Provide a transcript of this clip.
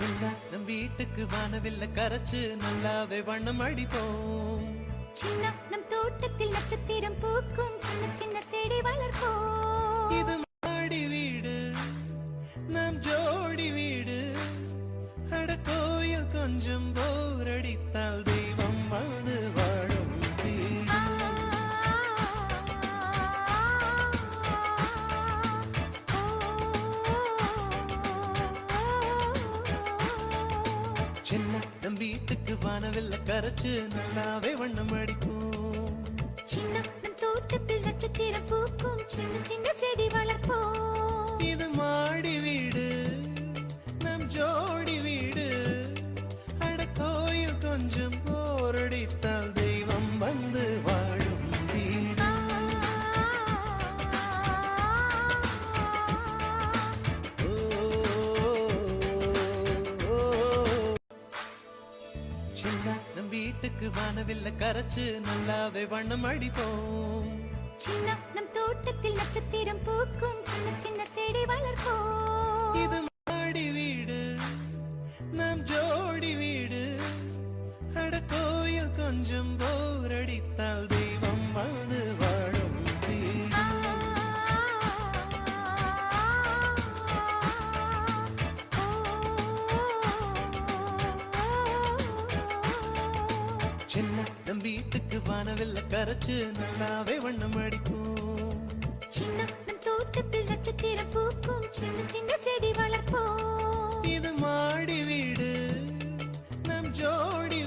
சின்ன நம் வீட்டுக்கு வானவில்ல கரைச்சு நல்லாவே வண்ணம் அடிப்போம். சின்ன நம் தோட்டத்தில் நட்சத்திரம் பூக்கும். சின்ன சின்ன செடி வளர்ப்போம். சின்ன நம் வீட்டுக்கு வானவில்ல கரைச்சு நல்லாவே வண்ணம் அடிப்போம். சின்ன நம் தோட்டத்தில் நட்சத்திரம் பூக்கும் சின்ன சின்ன செடி வளர்ப்போம். நம் வீட்டுக்கு வானவில்ல கரைச்சு நல்லாவே வண்ணம் அடிப்போம். சின்ன நம் தோட்டத்தில் நட்சத்திரம் பூக்கும் சின்ன சின்ன செடி வளர்ப்போம். இது மாடி வீடு நம் ஜோடி வீடு. அட கோயில் கொஞ்சம் போர் அடித்தால் தெய்வம் சின்ன நம் வீட்டுக்கு வானவில்ல கரைச்சு நல்லாவே வண்ணம் அடிப்போம். சின்ன நம் தோட்டத்தில் நட்சத்திரம் பூக்கும் சின்ன சின்ன செடி வளர்ப்போம். இது மாடி வீடு நம் ஜோடி